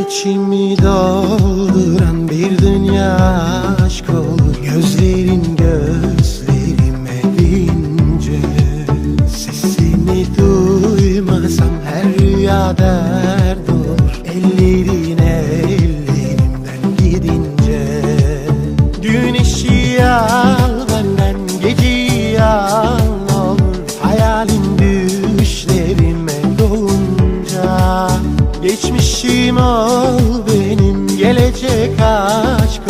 İçimi dolduran bir dünya aşk olur. Gözlerin gözlerime bince Sesini duymasam her rüya Geçmişim ol benim gelecek aşk